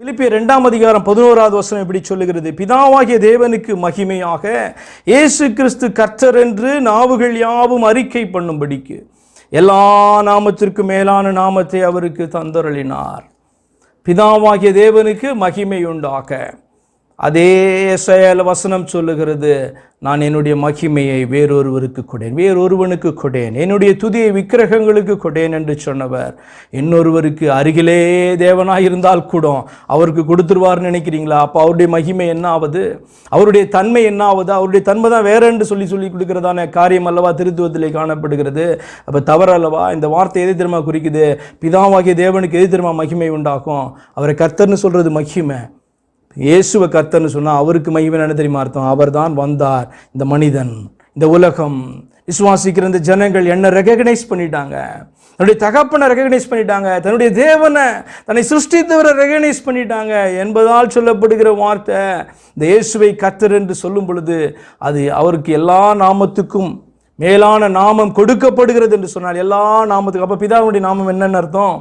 பிலிப்பிய ரெண்டாம் அதிகாரம் பதினோராவது வசனம் இப்படி சொல்லுகிறது. பிதாவாகிய தேவனுக்கு மகிமையாக இயேசு கிறிஸ்து கர்த்தர் என்று நாவுகள் யாவும் அறிக்கை பண்ணும்படிக்கு எல்லா நாமத்திற்கும் மேலான நாமத்தை அவருக்கு தந்தரளினார். பிதாவாகிய தேவனுக்கு மகிமை உண்டாக அதே செயல் வசனம் சொல்லுகிறது நான் என்னுடைய மகிமையை வேறொருவருக்கு கொடேன் வேறொருவனுக்கு கொடேன் என்னுடைய துதியை விக்கிரகங்களுக்கு கொடேன் என்று சொன்னவர். இன்னொருவருக்கு அருகிலே தேவனாக இருந்தால் கூட அவருக்கு கொடுத்துருவார்னு நினைக்கிறீங்களா? அப்போ அவருடைய மகிமை என்ன ஆகுது அவருடைய தன்மை என்ன ஆகுது அவருடைய தன்மை தான் வேற என்று சொல்லி சொல்லி கொடுக்கிறதான காரியம் அல்லவா திருத்துவத்திலே காணப்படுகிறது. அப்போ தவறு அல்லவா? இந்த வார்த்தை எதை திரும்ப குறிக்குது? பிதாவாகிய தேவனுக்கு எது திரும்ப மகிமை உண்டாக்கும் அவரை கர்த்தர்னு சொல்கிறது மகிமை. இயேசுவை கர்த்தர்னு சொன்னால் அவருக்கு மையம் என்ன தெரியுமா அர்த்தம்? அவர் தான் வந்தார் இந்த மனிதன் இந்த உலகம். விசுவாசிக்கிற இந்த ஜனங்கள் என்ன ரெகக்னைஸ் பண்ணிட்டாங்க. தன்னுடைய தகப்பனை ரெகக்னைஸ் பண்ணிட்டாங்க. தன்னுடைய தேவனை தன்னை சிருஷ்டித்தவரை ரெகக்னைஸ் பண்ணிட்டாங்க என்பதால் சொல்லப்படுகிற வார்த்தை. இந்த இயேசுவை கத்தர் என்று சொல்லும் பொழுது அது அவருக்கு எல்லா நாமத்துக்கும் மேலான நாமம் கொடுக்கப்படுகிறது என்று சொன்னால் எல்லா நாமத்துக்கும். அப்போ பிதாவுடைய நாமம் என்னென்னு அர்த்தம்?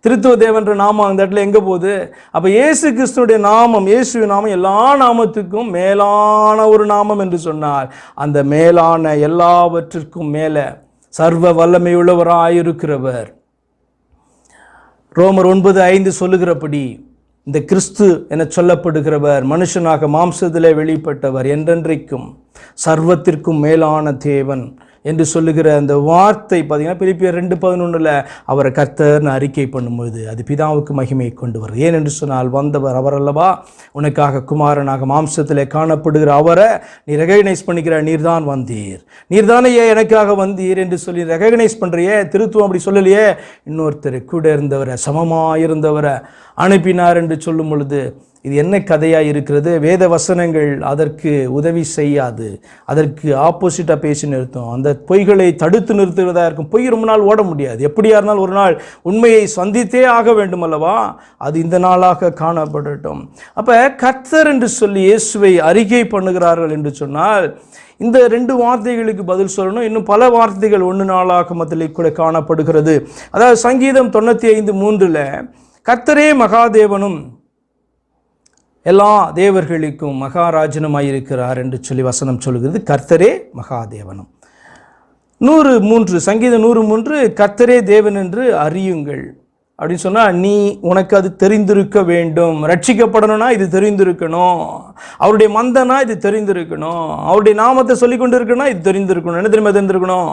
திருத்துவ தேவன்ற நாமம் அந்த இடத்துல எங்கே போகுது? அப்போ இயேசு கிறிஸ்துடைய நாமம் இயேசுவின் நாமம் எல்லா நாமத்துக்கும் மேலான ஒரு நாமம் என்று சொன்னார். அந்த மேலான எல்லாவற்றிற்கும் மேலே சர்வ வல்லமையுள்ளவராயிருக்கிறவர். ரோமர் ஒன்பது ஐந்து சொல்லுகிறபடி இந்த கிறிஸ்து என சொல்லப்படுகிறவர் மனுஷனாக மாம்சத்திலே வெளிப்பட்டவர் என்றென்றைக்கும் சர்வத்திற்கும் மேலான தேவன் என்று சொல்லுகிற அந்த வார்த்தை பார்த்தீங்கன்னா பிலிப்பியர் ரெண்டு பதினொன்றில் அவரை கர்த்தர்னு அறிக்கை பண்ணும்போது அது பிதாவுக்கு மகிமையை கொண்டு வருது. ஏன் என்று சொன்னால் வந்தவர் அவர் அல்லவா? உனக்காக குமாரனாக மாம்சத்தில் காணப்படுகிற அவரை நீ ரெகக்னைஸ் பண்ணிக்கிற நீர்தான் வந்தீர். நீர்தானையே எனக்காக வந்தீர் என்று சொல்லி ரெகக்னைஸ் பண்ணுறியே திருத்துவம் அப்படி சொல்லலையே? இன்னொருத்தர் கூட இருந்தவரை சமமாக இருந்தவரை அனுப்பினார் என்று சொல்லும் பொழுது இது என்ன கதையாக இருக்கிறது? வேத வசனங்கள் அதற்கு உதவி செய்யாது. அதற்கு ஆப்போசிட்டாக பேசி நிறுத்தும். அந்த பொய்களை தடுத்து நிறுத்துவதாக இருக்கும். பொய் ரொம்ப நாள் ஓட முடியாது. எப்படியா இருந்தாலும் ஒரு நாள் உண்மையை சந்தித்தே ஆக வேண்டும் அல்லவா? அது இந்த நாளாக காணப்படட்டும். அப்போ கர்த்தர் என்று சொல்லி இயேசுவை அறிக்கை பண்ணுகிறார்கள் என்று சொன்னால் இந்த ரெண்டு வார்த்தைகளுக்கு பதில் சொல்லணும். இன்னும் பல வார்த்தைகள் ஒன்று நாளாக மத்திலே கூட காணப்படுகிறது. அதாவது சங்கீதம் தொண்ணூற்றி ஐந்து மூன்றில் கர்த்தரே மகாதேவனும் எல்லா தேவர்களுக்கும் மகாராஜனுமாயிருக்கிறார் என்று சொல்லி வசனம் சொல்கிறது. கர்த்தரே மகாதேவனும். நூறு மூன்று சங்கீதம் நூறு மூன்று கர்த்தரே தேவன் என்று அறியுங்கள். அப்படின்னு சொன்னால் நீ உனக்கு அது தெரிந்திருக்க வேண்டும். ரட்சிக்கப்படணும்னா இது தெரிந்திருக்கணும். அவருடைய மந்தனா இது தெரிந்திருக்கணும். அவருடைய நாமத்தை சொல்லி கொண்டு இருக்கணும்னா இது தெரிந்திருக்கணும். என்ன தெரியுமா தெரிந்திருக்கணும்?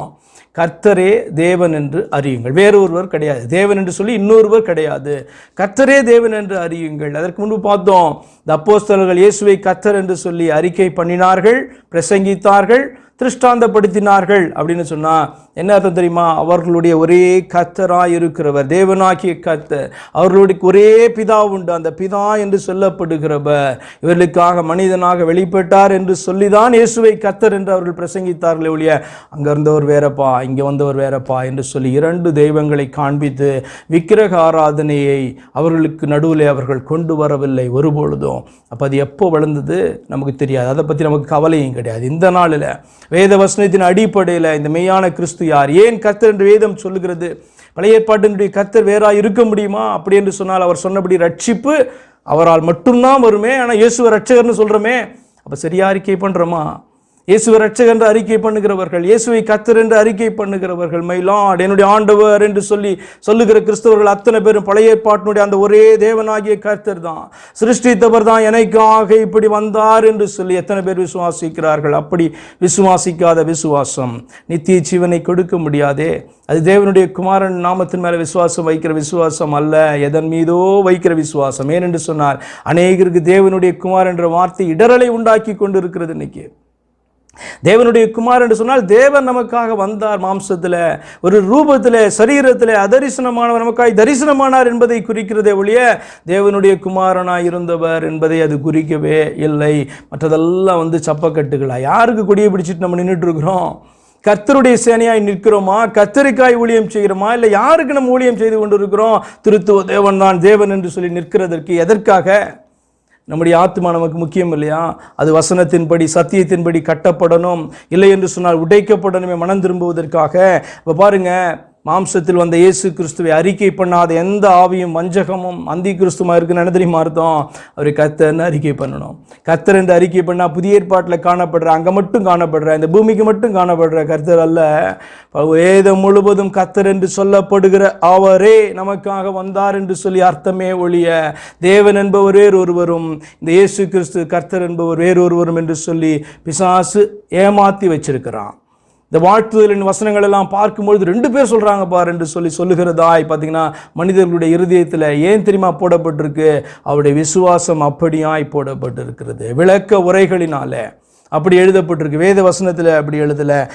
கர்த்தரே தேவன் என்று அறியுங்கள். வேறொருவர் கிடையாது. தேவன் என்று சொல்லி இன்னொருவர் கிடையாது. கர்த்தரே தேவன் என்று அறியுங்கள். அதற்கு முன்பு பார்த்தோம் இந்த அப்போஸ்தலர்கள் இயேசுவை கர்த்தர் என்று சொல்லி அறிக்கை பண்ணினார்கள் பிரசங்கித்தார்கள். திருஷ்டாந்தப்படுத்தினார்கள் அப்படின்னு சொன்னால் என்ன அர்த்தம் தெரியுமா? அவர்களுடைய ஒரே கத்தராக இருக்கிறவர் தேவனாகிய கத்தர் அவர்களுடைய ஒரே பிதா உண்டு. அந்த பிதா என்று சொல்லப்படுகிறவர். இவர்களுக்காக மனிதனாக வெளிப்பட்டார் என்று சொல்லிதான் இயேசுவை கத்தர் என்று அவர்கள் பிரசங்கித்தார்களே ஒழிய அங்கே இருந்தவர் வேறப்பா இங்கே வந்தவர் வேறப்பா என்று சொல்லி இரண்டு தெய்வங்களை காண்பித்து விக்கிரக ஆராதனையை அவர்களுக்கு நடுவில் அவர்கள் கொண்டு வரவில்லை ஒருபொழுதும் அப்போ அது எப்போ வளர்ந்தது? நமக்கு தெரியாது. அதை பற்றி நமக்கு கவலையும் கிடையாது. இந்த நாளில் வேத வசனத்தின் அடிப்படையில் இந்த மெய்யான கிறிஸ்து யார்? ஏன் கர்த்தர் என்று வேதம் சொல்லுகிறது? பழைய ஏற்பாட்டினுடைய கர்த்தர் வேறா இருக்க முடியுமா? அப்படி என்று சொன்னால் அவர் சொன்னபடி ரட்சிப்பு அவரால் மட்டும்தான் வருமே. ஆனால் இயேசுவ ரட்சகர்னு சொல்கிறோமே அப்போ சரியா அறிக்கை பண்ணுறோமா இயேசுவை ரட்சகர் என்று அறிக்கை பண்ணுகிறவர்கள் இயேசுவை கத்தர் என்று அறிக்கை பண்ணுகிறவர்கள். மைலாட் என்னுடைய ஆண்டவர் என்று சொல்லி சொல்லுகிற கிறிஸ்தவர்கள் அத்தனை பேரும் பழைய பாட்டினுடைய அந்த ஒரே தேவனாகிய கர்த்தர் தான். சிருஷ்டித்தவர் தான் எனக்காக இப்படி வந்தார் என்று சொல்லி எத்தனை பேர் விசுவாசிக்கிறார்கள்? அப்படி விசுவாசிக்காத விசுவாசம் நித்திய ஜீவனை கொடுக்க முடியாதே. அது தேவனுடைய குமாரன் நாமத்தின் மேலே விசுவாசம் வைக்கிற விசுவாசம் அல்ல. எதன் மீதோ வைக்கிற விசுவாசம். ஏனென்று சொன்னார் அநேகருக்கு தேவனுடைய குமார் என்ற வார்த்தை இடரலை உண்டாக்கி கொண்டு இருக்கிறது இன்னைக்கு. தேவனுடைய குமார் என்று சொன்னால் தேவன் நமக்காக வந்தார் மாம்சத்தில். ஒரு ரூபத்தில் சரீரத்தில் அதரிசனமானவர் நமக்காய் தரிசனமானார் என்பதை குறிக்கிறதே ஒழிய தேவனுடைய குமாரனாய் இருந்தவர் என்பதை அது குறிக்கவே இல்லை. மற்றதெல்லாம் வந்து சப்பக்கட்டுகளா? யாருக்கு கொடியை பிடிச்சிட்டு நம்ம நின்றுட்டு இருக்கிறோம் கர்த்தருடைய சேனையாய் நிற்கிறோமா? கத்தரிக்காய் ஊழியம் செய்கிறோமா? இல்லை யாருக்கு நம்ம ஊழியம் செய்து கொண்டிருக்கிறோம்? திருத்துவ தேவன் தான் தேவன் என்று சொல்லி நிற்கிறதற்கு எதற்காக? நம்முடைய ஆத்மா நமக்கு முக்கியம் இல்லையா? அது வசனத்தின்படி சத்தியத்தின்படி கட்டப்படணும். இல்லை என்று சொன்னால் உடைக்கப்படணுமே மனம் திரும்புவதற்காக. இப்போ பாருங்க மாம்சத்தில் வந்த இயேசு கிறிஸ்துவை அறிக்கை பண்ணாத எந்த ஆவியும் வஞ்சகமும் அந்தி கிறிஸ்துமா இருக்குன்னு என்ன தெரியுமா அர்த்தம்? அவர் கத்தர்னு அறிக்கை பண்ணணும்? கத்தர் என்று அறிக்கை பண்ணால் புதிய ஏற்பாட்டில் காணப்படுற அங்கே மட்டும் காணப்படுற இந்த பூமிக்கு மட்டும் காணப்படுற கர்த்தர் அல்ல. வேதம் முழுவதும் கத்தர் என்று சொல்லப்படுகிற அவரே நமக்காக வந்தார் என்று சொல்லி அர்த்தமே ஒழிய தேவன் என்பவர் வேறொருவரும் இந்த இயேசு கிறிஸ்து கர்த்தர் என்பவர் வேறொருவரும் என்று சொல்லி பிசாசு ஏமாத்தி வச்சிருக்கிறான். இந்த வாழ்த்துதலின் வசனங்கள் எல்லாம் பார்க்கும்பொழுது ரெண்டு பேர் சொல்கிறாங்க பார் என்று சொல்லி சொல்லுகிறதாய் பார்த்தீங்கன்னா மனிதர்களுடைய இருதயத்தில் ஏன் தெரியுமா போடப்பட்டிருக்கு? அவருடைய விசுவாசம் அப்படியாய் போடப்பட்டிருக்கிறது. விளக்க உரைகளினால. அப்படி எழுதப்பட்டிருக்கு. வேத வசனத்தில் அப்படி எழுதலை.